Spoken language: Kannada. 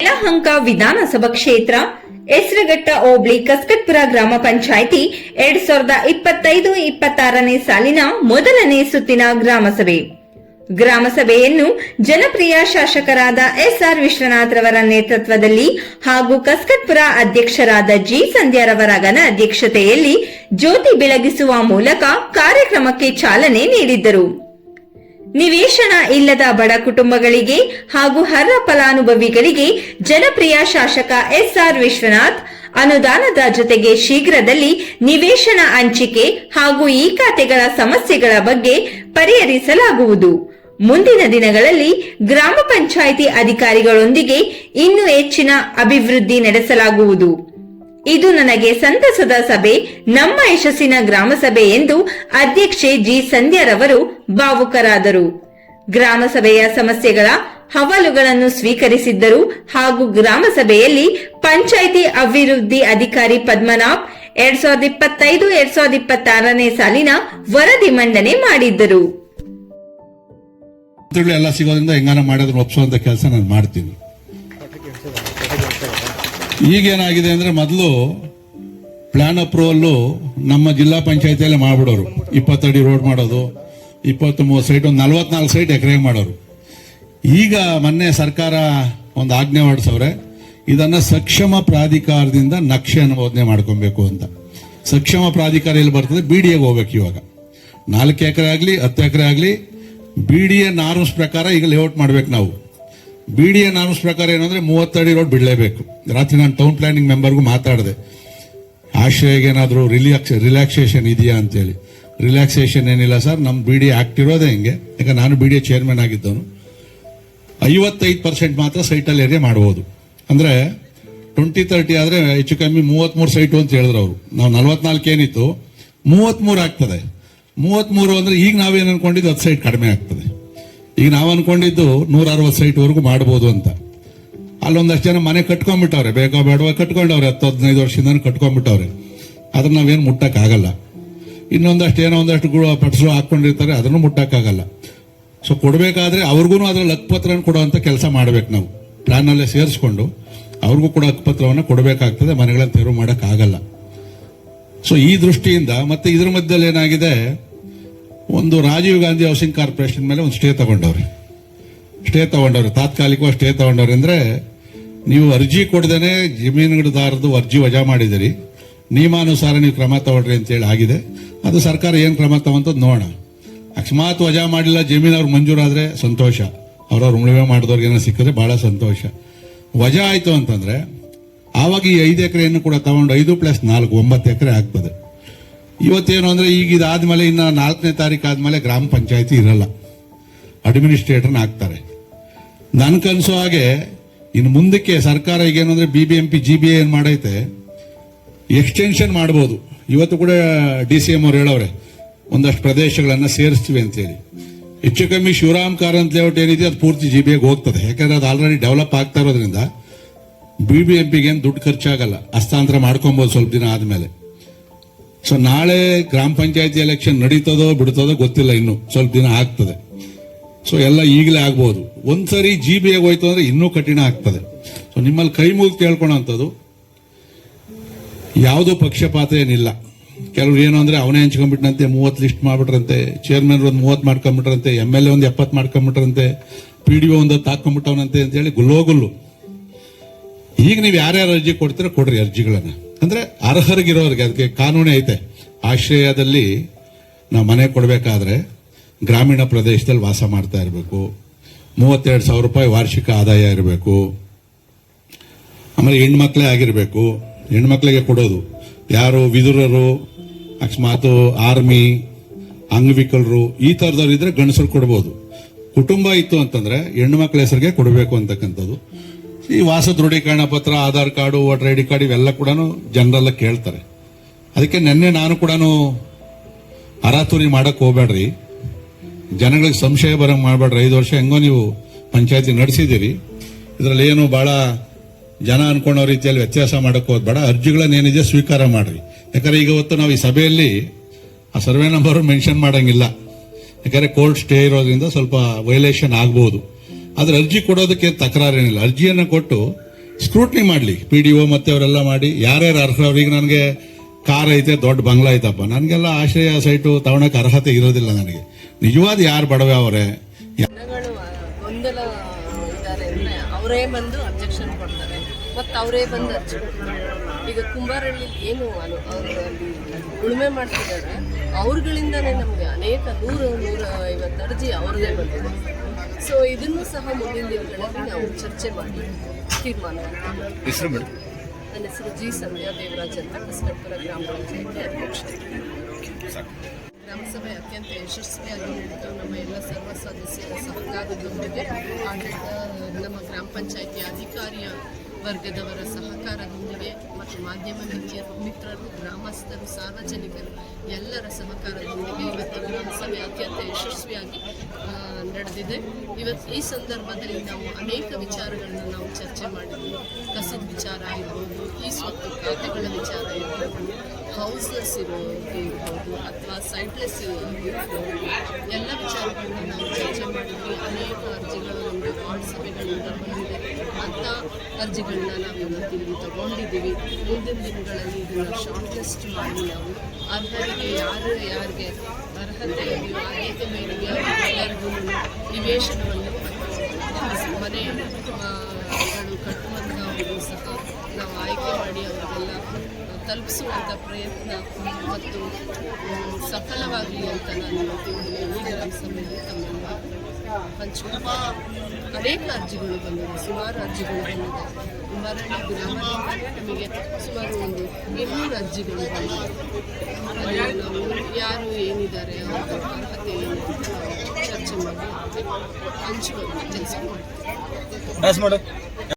ಯಲಹಂಕ ವಿಧಾನಸಭಾ ಕ್ಷೇತ್ರ, ಹೆಸರಘಟ್ಟ ಹೋಬಳಿ ಕಸ್ಕಟ್ಪುರ ಗ್ರಾಮ ಪಂಚಾಯಿತಿ ಎರಡ್ ಸಾವಿರದ ಇಪ್ಪತ್ತೈದು ಇಪ್ಪತ್ತಾರನೇ ಸಾಲಿನ ಮೊದಲನೇ ಸುತ್ತಿನ ಗ್ರಾಮಸಭೆ. ಗ್ರಾಮಸಭೆಯನ್ನು ಜನಪ್ರಿಯ ಶಾಸಕರಾದ ಎಸ್ಆರ್ ವಿಶ್ವನಾಥ್ ರವರ ನೇತೃತ್ವದಲ್ಲಿ ಹಾಗೂ ಕಸ್ಕಟ್ಪುರ ಅಧ್ಯಕ್ಷರಾದ ಜಿ ಸಂಧ್ಯಾರವರ ಗನ ಅಧ್ಯಕ್ಷತೆಯಲ್ಲಿ ಜ್ಯೋತಿ ಬೆಳಗಿಸುವ ಮೂಲಕ ಕಾರ್ಯಕ್ರಮಕ್ಕೆ ಚಾಲನೆ ನೀಡಿದ್ದರು. ನಿವೇಶನ ಇಲ್ಲದ ಬಡ ಕುಟುಂಬಗಳಿಗೆ ಹಾಗೂ ಅರ್ಹ ಫಲಾನುಭವಿಗಳಿಗೆ ಜನಪ್ರಿಯ ಶಾಸಕ ಎಸ್ಆರ್ ವಿಶ್ವನಾಥ್ ಅನುದಾನದ ಜೊತೆಗೆ ಶೀಘ್ರದಲ್ಲಿ ನಿವೇಶನ ಹಂಚಿಕೆ ಹಾಗೂ ಈ ಖಾತೆಗಳ ಸಮಸ್ಯೆಗಳ ಬಗ್ಗೆ ಪರಿಹರಿಸಲಾಗುವುದು. ಮುಂದಿನ ದಿನಗಳಲ್ಲಿ ಗ್ರಾಮ ಪಂಚಾಯಿತಿ ಅಧಿಕಾರಿಗಳೊಂದಿಗೆ ಇನ್ನೂ ಹೆಚ್ಚಿನ ಅಭಿವೃದ್ಧಿ ನಡೆಸಲಾಗುವುದು. ಇದು ನನಗೆ ಸಂತಸದ ಸಭೆ, ನಮ್ಮ ಯಶಸ್ಸಿನ ಗ್ರಾಮಸಭೆ ಎಂದು ಅಧ್ಯಕ್ಷೆ ಜಿ. ಸಂಧ್ಯಾರವರು ಭಾವುಕರಾದರು. ಗ್ರಾಮಸಭೆಯ ಸಮಸ್ಯೆಗಳ ಹವಾಲುಗಳನ್ನು ಸ್ವೀಕರಿಸಿದ್ದರು ಹಾಗೂ ಗ್ರಾಮಸಭೆಯಲ್ಲಿ ಪಂಚಾಯಿತಿ ಅಭಿವೃದ್ಧಿ ಅಧಿಕಾರಿ ಪದ್ಮನಾಭ್ ಎರಡ್ ಸಾವಿರದ ಇಪ್ಪತ್ತೈದು, ಎರಡ್ ಸಾವಿರದ ಇಪ್ಪತ್ತಾರನೇ ಸಾಲಿನ ವರದಿ ಮಂಡನೆ ಮಾಡಿದ್ದರು. ಎಲ್ಲ ಸಿಗೋದ್ರಿಂದ ಹೆಂಗಾನ ಮಾಡೋದನ್ನ ಒಪ್ಸುವಂತ ಕೆಲಸ ನಾನು ಮಾಡ್ತೀನಿ. ಈಗೇನಾಗಿದೆ ಅಂದ್ರೆ ಮೊದಲು ಪ್ಲಾನ್ ಅಪ್ರೂವಲ್ಲು ನಮ್ಮ ಜಿಲ್ಲಾ ಪಂಚಾಯತಿಯಲ್ಲಿ ಮಾಡ್ಬಿಡೋರು. ಇಪ್ಪತ್ತಡಿ ರೋಡ್ ಮಾಡೋದು, ಇಪ್ಪತ್ತು ಮೂವತ್ತು ಸೈಟ್ ಒಂದು ನಲ್ವತ್ನಾಲ್ಕು ಸೈಟ್ ಎಕರೆಗೆ ಮಾಡೋರು. ಈಗ ಮೊನ್ನೆ ಸರ್ಕಾರ ಒಂದು ಆಜ್ಞೆ ಹೊರಡಿಸವ್ರೆ, ಇದನ್ನ ಸಕ್ಷಮ ಪ್ರಾಧಿಕಾರದಿಂದ ನಕ್ಷೆ ಅನುಮೋದನೆ ಮಾಡ್ಕೊಬೇಕು ಅಂತ. ಸಕ್ಷಮ ಪ್ರಾಧಿಕಾರ ಎಲ್ಲಿ ಬರ್ತದೆ? ಬಿ ಡಿ ಹೋಗ್ಬೇಕು ಇವಾಗ. ನಾಲ್ಕು ಎಕರೆ ಆಗಲಿ, ಹತ್ತು ಎಕರೆ ಆಗಲಿ ಬಿ ಡಿ ಎ ನಾರ್ಮ್ಸ್ ಪ್ರಕಾರ ಈಗ ಲೇಔಟ್ ಮಾಡ್ಬೇಕು ನಾವು. ಬಿ ಡಿ ಎ ಪ್ರಕಾರ ಏನಂದ್ರೆ ಮೂವತ್ತಡಿ ರೋಡ್ ಬಿಡಲೇಬೇಕು. ರಾತ್ರಿ ನಾನು ಟೌನ್ ಪ್ಲಾನಿಂಗ್ ಮೆಂಬರ್ಗೂ ಮಾತಾಡಿದೆ. ಆಶ್ರಯಗೆ ಏನಾದರೂ ರಿಲ್ಯಾಕ್ಸ್ ರಿಲ್ಯಾಕ್ಸೇಷನ್ ಇದೆಯಾ ಅಂತೇಳಿ. ರಿಲ್ಯಾಕ್ಸೇಷನ್ ಏನಿಲ್ಲ ಸರ್ ನಮ್ಮ ಬಿ ಡಿ ಆಕ್ಟ್ ಇರೋದೇ ಹಿಂಗೆ. ಯಾಕಂದ್ರೆ ನಾನು ಬಿ ಡಿ ಎ ಚೇರ್ಮನ್ ಆಗಿದ್ದವನು. ಐವತ್ತೈದು ಪರ್ಸೆಂಟ್ ಮಾತ್ರ ಸೈಟಲ್ಲಿ ಏರಿಯಾ ಮಾಡ್ಬೋದು. ಅಂದ್ರೆ ಟ್ವೆಂಟಿ ತರ್ಟಿ ಆದ್ರೆ ಹೆಚ್ಚು ಕಮ್ಮಿ ಮೂವತ್ಮೂರು ಸೈಟು ಅಂತ ಹೇಳಿದ್ರು ಅವರು. ನಾವು ನಲ್ವತ್ನಾಲ್ಕು ಏನಿತ್ತು, ಮೂವತ್ಮೂರು ಆಗ್ತದೆ. ಮೂವತ್ತ್ಮೂರು ಅಂದ್ರೆ ಈಗ ನಾವೇನು ಅನ್ಕೊಂಡಿದ್ದು ಹತ್ತು ಸೈಟ್ ಕಡಿಮೆ ಆಗ್ತದೆ. ಈಗ ನಾವು ಅನ್ಕೊಂಡಿದ್ದು ನೂರ ಅರವತ್ತು ಸೈಟ್ವರೆಗೂ ಮಾಡ್ಬೋದು ಅಂತ. ಅಲ್ಲೊಂದಷ್ಟು ಜನ ಮನೆ ಕಟ್ಕೊಂಡ್ಬಿಟ್ಟವ್ರೆ. ಬೇಕೋ ಬೇಡವಾ ಕಟ್ಕೊಂಡವ್ರೆ. ಹತ್ತು, ಹದಿನೈದು ವರ್ಷದಿಂದ ಕಟ್ಕೊಂಡ್ಬಿಟ್ಟವ್ರೆ. ಅದನ್ನ ನಾವೇನು ಮುಟ್ಟಕ್ಕಾಗಲ್ಲ. ಇನ್ನೊಂದಷ್ಟು ಏನೋ ಒಂದಷ್ಟು ಪಟ್ಸು ಹಾಕೊಂಡಿರ್ತಾರೆ. ಅದನ್ನು ಮುಟ್ಟಕ್ಕಾಗಲ್ಲ. ಸೊ ಕೊಡಬೇಕಾದ್ರೆ ಅವ್ರಿಗೂ ಅದ್ರಲ್ಲಿ ಹಕ್ಕುಪತ್ರ ಕೊಡುವಂತ ಕೆಲಸ ಮಾಡ್ಬೇಕು ನಾವು. ಪ್ಲಾನ್ ಅಲ್ಲೇ ಸೇರಿಸ್ಕೊಂಡು ಅವ್ರಿಗೂ ಕೂಡ ಹಕ್ಕುಪತ್ರವನ್ನು ಕೊಡಬೇಕಾಗ್ತದೆ. ಮನೆಗಳನ್ನು ತೆರವು ಮಾಡೋಕ್ಕಾಗಲ್ಲ. ಸೊ ಈ ದೃಷ್ಟಿಯಿಂದ ಮತ್ತೆ ಇದ್ರ ಮಧ್ಯದಲ್ಲಿ ಏನಾಗಿದೆ ಒಂದು ರಾಜೀವ್ ಗಾಂಧಿ ಹೌಸಿಂಗ್ ಕಾರ್ಪೊರೇಷನ್ ಮೇಲೆ ಒಂದು ಸ್ಟೇ ತಗೊಂಡವ್ರಿ. ಸ್ಟೇ ತಗೊಂಡವ್ರಿ. ತಾತ್ಕಾಲಿಕವಾಗಿ ಸ್ಟೇ ತಗೊಂಡವ್ರಿ ಅಂದರೆ ನೀವು ಅರ್ಜಿ ಕೊಡದೇನೆ ಜಮೀನುದಾರದು ಅರ್ಜಿ ವಜಾ ಮಾಡಿದಿರಿ ನಿಯಮಾನುಸಾರ ನೀವು ಕ್ರಮ ತಗೊಳ್ರಿ ಅಂತೇಳಿ ಆಗಿದೆ. ಅದು ಸರ್ಕಾರ ಏನು ಕ್ರಮ ತಗೊಂತದ್ದು ನೋಡೋಣ. ಅಕಸ್ಮಾತ್ ವಜಾ ಮಾಡಿಲ್ಲ ಜಮೀನು ಅವ್ರಿಗೆ ಮಂಜೂರಾದ್ರೆ ಸಂತೋಷ. ಅವ್ರವ್ರು ಉಳುಮೆ ಮಾಡಿದವ್ರಿಗೆ ಏನೋ ಸಿಕ್ಕಿದ್ರೆ ಬಹಳ ಸಂತೋಷ. ವಜಾ ಆಯ್ತು ಅಂತಂದ್ರೆ, ಆವಾಗ ಈ ಐದು ಎಕರೆಯನ್ನು ಕೂಡ ತಗೊಂಡು ಐದು ಪ್ಲಸ್ ನಾಲ್ಕು, ಒಂಬತ್ತು ಎಕರೆ ಆಗ್ತದೆ. ಇವತ್ತೇನು ಅಂದ್ರೆ ಈಗ ಇದಾದ್ಮೇಲೆ ಇನ್ನ ನಾಲ್ಕನೇ ತಾರೀಕು ಆದ್ಮೇಲೆ ಗ್ರಾಮ ಪಂಚಾಯತಿ ಇರಲ್ಲ. ಅಡ್ಮಿನಿಸ್ಟ್ರೇಟರ್ನ ಹಾಕ್ತಾರೆ ನನ್ಕನ್ಸೋ ಹಾಗೆ ಇನ್ನು ಮುಂದಕ್ಕೆ ಸರ್ಕಾರ ಈಗ ಏನು ಅಂದ್ರೆ B B M P G B ಏನು ಮಾಡೈತೆ ಎಕ್ಸ್ಟೆನ್ಷನ್ ಮಾಡ್ಬೋದು. ಇವತ್ತು ಕೂಡ ಡಿ ಸಿ ಎಂ ಅವ್ರು ಹೇಳವ್ರೆ, ಒಂದಷ್ಟು ಪ್ರದೇಶಗಳನ್ನು ಸೇರಿಸ್ತೀವಿ ಅಂತೇಳಿ. ಹೆಚ್ಚು ಕಮ್ಮಿ ಶಿವರಾಮ್ ಕಾರಂತ್ ಲೇಔಟ್ ಏನಿದೆ ಅದು ಪೂರ್ತಿ ಜಿ ಬಿ ಹೋಗ್ತದೆ. ಯಾಕಂದ್ರೆ ಅದು ಆಲ್ರೆಡಿ ಡೆವಲಪ್ ಆಗ್ತಾ ಇರೋದ್ರಿಂದ ಬಿ ಬಿ ಎಂ ಪಿಗೆ ಏನು ದುಡ್ಡು ಖರ್ಚಾಗಲ್ಲ. ಹಸ್ತಾಂತರ ಮಾಡ್ಕೊಬೋದು ಸ್ವಲ್ಪ ದಿನ ಆದ್ಮೇಲೆ. ಸೊ ನಾಳೆ ಗ್ರಾಮ ಪಂಚಾಯತಿ ಎಲೆಕ್ಷನ್ ನಡೀತದೋ ಬಿಡ್ತದೋ ಗೊತ್ತಿಲ್ಲ ಇನ್ನು. ಸ್ವಲ್ಪ ದಿನ ಆಗ್ತದೆ. ಸೊ ಎಲ್ಲ ಈಗಲೇ ಆಗ್ಬೋದು. ಒಂದ್ಸರಿ ಜಿ ಬಿ ಹೋಯ್ತು ಅಂದ್ರೆ ಇನ್ನೂ ಕಠಿಣ ಆಗ್ತದೆ. ಸೊ ನಿಮ್ಮಲ್ಲಿ ಕೈ ಮುಗಿ ಕೇಳ್ಕೊಳಂಥದ್ದು ಯಾವುದೋ ಪಕ್ಷಪಾತ ಏನಿಲ್ಲ. ಕೆಲವ್ರು ಏನು ಅಂದ್ರೆ ಅವನೇ ಹಂಚ್ಕೊಂಡ್ಬಿಟ್ರಂತೆ ಮೂವತ್ತು ಲಿಸ್ಟ್ ಮಾಡ್ಬಿಟ್ರಂತೆ ಚೇರ್ಮನ್ ಒಂದು ಮೂವತ್ತು ಮಾಡ್ಕೊಂಡ್ಬಿಟ್ರಂತೆ ಎಂ ಎಲ್ ಎ ಒಂದು ಎಪ್ಪತ್ತು ಮಾಡ್ಕೊಂಡ್ಬಿಟ್ರಂತೆ ಪಿ ಡಿ ಒ ಒಂದು ಹತ್ತು ಹಾಕೊಂಡ್ಬಿಟ್ಟವನಂತೆ ಅಂತೇಳಿ ಗುಲ್ಲೋ ಗುಲ್ಲು. ಈಗ ನೀವು ಯಾರ್ಯಾರು ಅರ್ಜಿ ಕೊಡ್ತೀರೋ ಕೊಡ್ರಿ ಅರ್ಜಿಗಳನ್ನ. ಅಂದ್ರೆ ಅರ್ಹರಿಗಿರೋರಿಗೆ ಅದಕ್ಕೆ ಕಾನೂನೇ ಐತೆ. ಆಶ್ರಯದಲ್ಲಿ ನಾವು ಮನೆ ಕೊಡಬೇಕಾದ್ರೆ ಗ್ರಾಮೀಣ ಪ್ರದೇಶದಲ್ಲಿ ವಾಸ ಮಾಡ್ತಾ ಇರಬೇಕು. ಮೂವತ್ತೆರಡು ಸಾವಿರ ರೂಪಾಯಿ ವಾರ್ಷಿಕ ಆದಾಯ ಇರಬೇಕು. ಆಮೇಲೆ ಹೆಣ್ಮಕ್ಳೇ ಆಗಿರಬೇಕು. ಹೆಣ್ಮಕ್ಳಿಗೆ ಕೊಡೋದು. ಯಾರು ವಿದುರರು, ಅಕಸ್ಮಾತ್ ಆರ್ಮಿ, ಅಂಗವಿಕಲರು, ಈ ಥರದವ್ರು ಇದ್ರೆ ಗಂಡಸರು ಕೊಡ್ಬೋದು. ಕುಟುಂಬ ಇತ್ತು ಅಂತಂದ್ರೆ ಹೆಣ್ಣು ಮಕ್ಕಳ ಹೆಸರಿಗೆ ಕೊಡಬೇಕು ಅಂತಕ್ಕಂಥದ್ದು. ಈ ವಾಸ ದೃಢೀಕರಣ ಪತ್ರ, Aadhaar card, voter I D card ಇವೆಲ್ಲ ಕೂಡ ಜನರೆಲ್ಲ ಕೇಳ್ತಾರೆ. ಅದಕ್ಕೆ ನಿನ್ನೆ ನಾನು ಕೂಡ ಅರಾತುರಿ ಮಾಡಕ್ ಹೋಗ್ಬೇಡ್ರಿ. ಜನಗಳಿಗೆ ಸಂಶಯ ಬರ ಮಾಡಬೇಡ್ರಿ. ಐದು ವರ್ಷ ಹೆಂಗೋ ನೀವು ಪಂಚಾಯತಿ ನಡೆಸಿದ್ದೀರಿ. ಇದರಲ್ಲಿ ಏನು ಬಹಳ ಜನ ಅನ್ಕೊಳ್ಳೋ ರೀತಿಯಲ್ಲಿ ವ್ಯತ್ಯಾಸ ಮಾಡಕ್ ಹೋಗ್ಬೇಡ ಅರ್ಜಿಗಳನ್ನ ಏನಿದೆ ಸ್ವೀಕಾರ ಮಾಡ್ರಿ. ಯಾಕಂದ್ರೆ ಈಗ ಇವತ್ತು ನಾವು ಈ ಸಭೆಯಲ್ಲಿ ಆ ಸರ್ವೆ ನಂಬರ್ ಮೆನ್ಷನ್ ಮಾಡಂಗಿಲ್ಲ. ಯಾಕಂದ್ರೆ ಕೋರ್ಟ್ ಸ್ಟೇ ಇರೋದ್ರಿಂದ ಸ್ವಲ್ಪ ವೈಲೇಷನ್ ಆಗ್ಬೋದು. ಆದ್ರೆ ಅರ್ಜಿ ಕೊಡೋದಕ್ಕೆ ತಕರಾರೇನಿಲ್ಲ. ಅರ್ಜಿಯನ್ನು ಕೊಟ್ಟು ಸ್ಕ್ರೂಟ್ನಿ ಮಾಡಲಿ. ಪಿ ಡಿ ಒ ಮತ್ತೆ ಅವರೆಲ್ಲ ಮಾಡಿ. ಯಾರ್ಯಾರು ಅರ್ಹರು? ಈಗ ನನಗೆ ಕಾರ್ ಐತೆ, ದೊಡ್ಡ ಬಂಗ್ಲಾ ಐತಪ್ಪ. ನನಗೆಲ್ಲ ಆಶ್ರಯ ಸೈಟು ತಗೊಳಕ್ಕೆ ಅರ್ಹತೆ ಇರೋದಿಲ್ಲ ನನಗೆ. ನಿಜವಾದ ಯಾರು ಬಡವೆ ಅವರೇ? ಅವರೇ ಬಂದು ಅಬ್ಜೆಕ್ಷನ್ ಕೊಡ್ತಾರೆ. ಅವರೇ ಬಂದು ಅರ್ಜಿ ಈಗ ಕುಂಬಾರಳ್ಳಿ ಏನು ಉಳುಮೆ ಮಾಡ್ತಿದ್ದಾರೆ. ಅವ್ರುಗಳಿಂದನೇ ನಮಗೆ ಅನೇಕ ನೂರು ನೂರ ಐವತ್ತು ಅರ್ಜಿ ಅವ್ರದೇ ಬಂದಿದೆ. ಸೊ ಇದನ್ನು ಸಹ ಮುಂದಿನ ದಿನಗಳಲ್ಲಿ ನಾವು ಚರ್ಚೆ ಮಾಡಿ ತೀರ್ಮಾನ ಹೆಸರು ಮೇಡಮ್ ನನ್ನ ಹೆಸರು ಜಿ ಸಂಧ್ಯಾ ದೇವರಾಜ್ ಅಂತ ಕಸ್ಕಡ್ಪುರ ಗ್ರಾಮ ಪಂಚಾಯತಿ ಅಧ್ಯಕ್ಷೆ. ಗ್ರಾಮಸಭೆ ಅತ್ಯಂತ ಯಶಸ್ವಿಯಾಗಿ ನಡೆದು ನಮ್ಮ ಎಲ್ಲ ಸರ್ವ ಸದಸ್ಯರ ಸಹಕಾರದೊಂದಿಗೆ ಆಡಳಿತ ನಮ್ಮ ಗ್ರಾಮ ಪಂಚಾಯಿತಿ ಅಧಿಕಾರಿಯ ವರ್ಗದವರ ಸಹಕಾರದೊಂದಿಗೆ ಮತ್ತು ಮಾಧ್ಯಮ ಮಿತ್ರರು ಮಿತ್ರರು, ಗ್ರಾಮಸ್ಥರು, ಸಾರ್ವಜನಿಕರು ಎಲ್ಲರ ಸಹಕಾರದೊಂದಿಗೆ ಇವತ್ತು ಗ್ರಾಮಸಭೆ ಅತ್ಯಂತ ಯಶಸ್ವಿಯಾಗಿ ನಡೆದಿದೆ. ಇವತ್ತು ಈ ಸಂದರ್ಭದಲ್ಲಿ ನಾವು ಅನೇಕ ವಿಚಾರಗಳನ್ನು ನಾವು ಚರ್ಚೆ ಮಾಡಿದ್ವಿ. ಕಸದ ವಿಚಾರ ಆಗಿರ್ಬೋದು, ಈ ಸ್ವತ್ತು ಖಾತೆಗಳ ವಿಚಾರ ಇರ್ಬೋದು ಹೌಸ್ಲೆಸ್ ಇರೋದು ಇರ್ಬೋದು ಅಥವಾ ಸೈಟ್ಲೆಸ್ ಇರ್ಬೋದು, ಎಲ್ಲ ವಿಚಾರಗಳನ್ನು ನಾವು ಚರ್ಚೆ ಮಾಡಿದ್ವಿ. ಅನೇಕ ಅರ್ಜಿಗಳು ನಮಗೆ ವಾರ್ಡ್ ಸಭೆಗಳಿಂದ ಬಂದಿದೆ. ಅಂಥ ಅರ್ಜಿಗಳನ್ನ ನಾವು ಇವತ್ತು ತಗೊಂಡಿದ್ದೀವಿ. ಮುಂದಿನ ದಿನಗಳಲ್ಲಿ ಇದನ್ನು ಶಾರ್ಟ್ ಲಿಸ್ಟ್ ಮಾಡಿ ನಾವು ಅರ್ಹರಿಗೆ ಯಾರು ಯಾರಿಗೆ ಅರ್ಹತೆ ಇದೆಯೋ ಅನೇಕ ಮೇರೆಗೆ ಎಲ್ಲರಿಗೂ ನಿವೇಶನವನ್ನು ಮನೆಗಳು ಕಟ್ಟುವಂಥವರು ಸಹ ನಾವು ಆಯ್ಕೆ ಮಾಡಿ ಅವರಿಗೆಲ್ಲ ತಲುಪಿಸುವಂಥ ಪ್ರಯತ್ನ ಮತ್ತು ಸಫಲವಾಗಲಿ ಅಂತ ನಾನು ಸಭೆಯಲ್ಲಿ ತಮ್ಮೆಲ್ಲ ಹಂಚಿಕೊಳ್ತೀನಿ ಅನೇಕ ಅರ್ಜಿಗಳು ಬಂದಿದೆ ಸುಮಾರು ಅರ್ಜಿಗಳು ಬಂದಿದೆ. ಮರಳಿ ಗ್ರಾಮ ನಮಗೆ ಸುಮಾರು ಒಂದು ಇನ್ನೂರು ಅರ್ಜಿಗಳು ಬಂದಿದೆ ನಾವು ಯಾರು ಏನಿದ್ದಾರೆ ಅವರ ಅರ್ಹತೆ ಚರ್ಚೆ ಮಾಡಿ ಹಂಚಿಕೊಂಡು ಕೆಲಸ ಮಾಡ್ತೀವಿ.